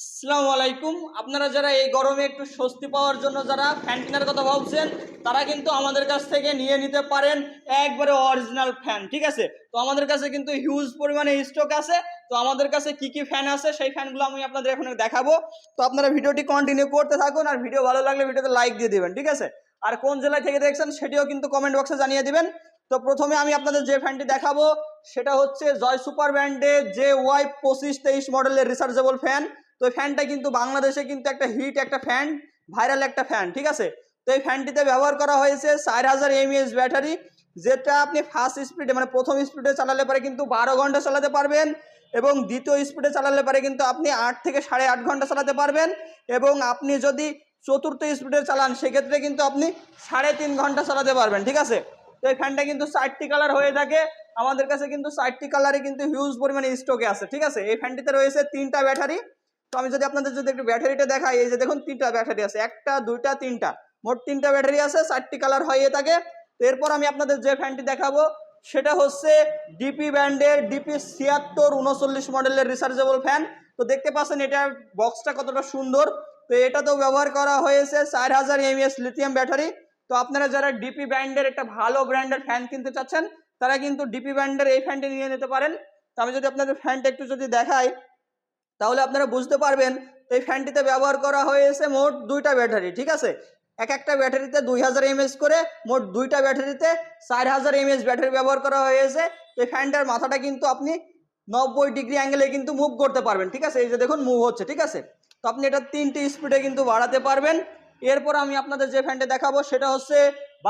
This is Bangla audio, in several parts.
আসসালামু আলাইকুম। আপনারা যারা এই গরমে একটু স্বস্তি পাওয়ার জন্য যারা ফ্যান কেনার কথা ভাবছেন, তারা কিন্তু আমাদের কাছ থেকে নিয়ে নিতে পারেন একবারে অরিজিনাল ফ্যান ঠিক আছে? তো আমাদের কাছে কিন্তু হিউজ পরিমাণে স্টক আছে। তো আমাদের কাছে কি কি ফ্যান আছে, সেই ফ্যানগুলো আমি আপনাদের এখন দেখাবো। তো আপনারা ভিডিওটি কন্টিনিউ করতে থাকুন আর ভিডিও ভালো লাগলে ভিডিওতে লাইক দিয়ে দেবেন, ঠিক আছে? আর কোন জেলায় থেকে দেখছেন সেটিও কিন্তু কমেন্ট বক্সে জানিয়ে দিবেন। তো প্রথমে আমি আপনাদের যে ফ্যানটি দেখাবো, সেটা হচ্ছে জয় সুপার ব্র্যান্ডের জে ওয়াই পঁচিশ তেইশ মডেলের রিসার্চেবল ফ্যান তো ফ্যানটা কিন্তু বাংলাদেশে কিন্তু একটা হিট একটা ফ্যান ভাইরাল একটা ফ্যান ঠিক আছে? তো এই ফ্যানটিতে ব্যবহার করা হয়েছে চার হাজার এমএএস ব্যাটারি যেটা আপনি ফার্স্ট স্পিডে মানে প্রথম স্পিডে চালালে পরে কিন্তু বারো ঘণ্টা চালাতে পারবেন এবং দ্বিতীয় স্পিডে চালালে পরে কিন্তু আপনি আট থেকে সাড়ে আট ঘণ্টা চালাতে পারবেন এবং আপনি যদি চতুর্থ স্পিডে চালান, সেক্ষেত্রে কিন্তু আপনি সাড়ে তিন ঘণ্টা চালাতে পারবেন, ঠিক আছে? তো এই ফ্যানটা কিন্তু চারটি কালার হয়ে থাকে। আমাদের কাছে কিন্তু চারটি কালারে কিন্তু হিউজ পরিমাণে স্টকে আছে, ঠিক আছে? এই ফ্যানটিতে রয়েছে তিনটা ব্যাটারি তো আমি যদি আপনাদের যদি একটু ব্যাটারিটা দেখাই, এই যে দেখুন তিনটা ব্যাটারি আছে, একটা, দুইটা, তিনটা। মোট তিনটা ব্যাটারি আছে, চারটি কালার হয়ে থাকে তো এরপর আমি আপনাদের যে ফ্যানটি দেখাবো, সেটা হচ্ছে ডিপি ব্র্যান্ডের ডিপি ছিয়াত্তর উনচল্লিশ মডেলের রিচার্জেবল ফ্যান তো দেখতে পাচ্ছেন এটার বক্সটা কতটা সুন্দর। তো এটাতেও ব্যবহার করা হয়েছে চার হাজার এমএস লিথিয়াম ব্যাটারি তো আপনারা যারা ডিপি ব্র্যান্ডের একটা ভালো ব্র্যান্ডের ফ্যান কিনতে চাচ্ছেন, তারা কিন্তু ডিপি ব্র্যান্ডের এই ফ্যানটি নিয়ে নিতে পারেন। তো আমি যদি আপনাদের ফ্যানটা একটু যদি দেখাই তাহলে আপনারা বুঝতে পারবেন এই ফ্যানটিতে ব্যবহার করা হয়েছে মোট দুইটা ব্যাটারি, ঠিক আছে? এক একটা ব্যাটারিতে দুই হাজার এমএস করে মোট দুইটা ব্যাটারিতে চার হাজার এমএস ব্যাটারি ব্যবহার করা হয়েছে এই ফ্যানটার মাথাটা কিন্তু আপনি নব্বই ডিগ্রি অ্যাঙ্গেলে কিন্তু মুভ করতে পারবেন, ঠিক আছে? এই যে দেখুন মুভ হচ্ছে, ঠিক আছে? তো আপনি এটা তিনটি স্পিডে কিন্তু বাড়াতে পারবেন। এরপর আমি আপনাদের যে ফ্যানটা দেখাবো, সেটা হচ্ছে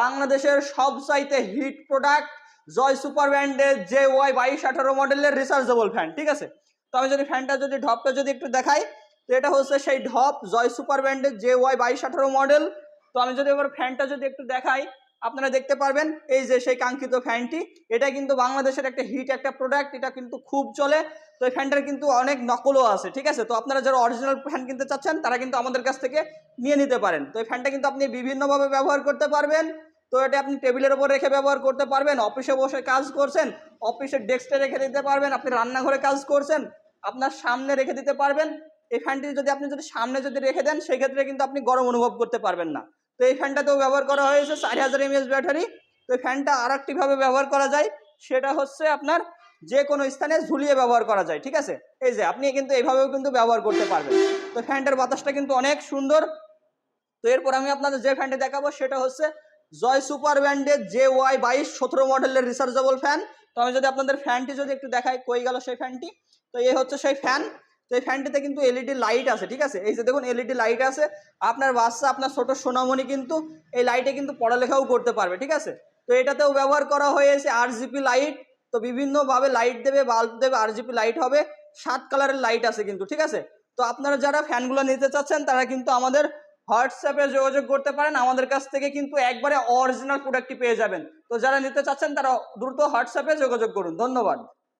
বাংলাদেশের সবচাইতে হিট প্রোডাক্ট জয় সুপার ব্র্যান্ডের জে ওয়াই বাইশ আঠারো মডেলের রিচার্জেবল ফ্যান ঠিক আছে? তো আমি যদি ফ্যানটা যদি ঢপটা যদি একটু দেখাই, তো এটা হচ্ছে সেই ঢপ জয় সুপার ব্র্যান্ডের জে ওয়াই বাইশ আঠারো মডেল তো আমি যদি এবার ফ্যানটা যদি একটু দেখাই, আপনারা দেখতে পারবেন, এই যে সেই কাঙ্ক্ষিত ফ্যানটি এটা কিন্তু বাংলাদেশের একটা হিট একটা প্রোডাক্ট এটা কিন্তু খুব চলে। তো এই ফ্যানটার কিন্তু অনেক নকলও আছে, ঠিক আছে? তো আপনারা যারা অরিজিনাল ফ্যান কিনতে চাচ্ছেন, তারা কিন্তু আমাদের কাছ থেকে নিয়ে নিতে পারেন। তো এই ফ্যানটা কিন্তু আপনি বিভিন্নভাবে ব্যবহার করতে পারবেন। তো এটা আপনি টেবিলের ওপর রেখে ব্যবহার করতে পারবেন, অফিসে বসে কাজ করছেন অফিসের ডেস্কে রেখে দিতে পারবেন, আপনি রান্নাঘরে কাজ করছেন, আপনার সামনে রেখে দিতে পারবেন, এই ফ্যানটি যদি আপনি যদি সামনে যদি রেখে দেন, সেক্ষেত্রে কিন্তু আপনি গরম অনুভব করতে পারবেন না। তো এই ফ্যানটাতেও ব্যবহার করা হয়েছে, চার হাজার এমএস ব্যাটারি। তো এই ফ্যানটা আর একটিভাবে ব্যবহার করা যায়, সেটা হচ্ছে আপনার যে কোনো স্থানে ঝুলিয়ে ব্যবহার করা যায়, ঠিক আছে? এই যে, আপনি কিন্তু এইভাবেও কিন্তু ব্যবহার করতে পারবেন। তো ফ্যানটার বাতাসটা কিন্তু অনেক সুন্দর। তো এরপর আমি আপনাদের যে ফ্যানটি দেখাবো, সেটা হচ্ছে জয় সুপার ব্র্যান্ডের জে ওয়াই বাইশ সতেরো মডেলের রিচার্জেবল ফ্যান তো আমি যদি আপনাদের ফ্যানটি যদি একটু দেখাই, কই গেল সেই ফ্যানটি তো এই হচ্ছে সেই ফ্যান তো এই ফ্যানটিতে কিন্তু এলইডি লাইট আছে, ঠিক আছে? এই যে দেখুন এলইডি লাইট আছে। আপনার বাচ্চা, আপনার ছোট সোনামণি কিন্তু এই লাইটে কিন্তু পড়ালেখাও করতে পারবে, ঠিক আছে? তো এটাতেও ব্যবহার করা হয়েছে আর জিপি লাইট তো বিভিন্নভাবে লাইট দেবে বাল্ব দেবে আর জিপি লাইট হবে। সাত কালারের লাইট আছে কিন্তু, ঠিক আছে? তো আপনারা যারা ফ্যানগুলো নিতে চাচ্ছেন, তারা কিন্তু আমাদের হোয়াটসঅ্যাপে যোগাযোগ করতে পারেন। আমাদের কাছ থেকে কিন্তু একবারে অরিজিনাল প্রোডাক্টটি পেয়ে যাবেন। তো যারা নিতে চাচ্ছেন তারা দ্রুত হোয়াটসঅ্যাপে যোগাযোগ করুন। ধন্যবাদ।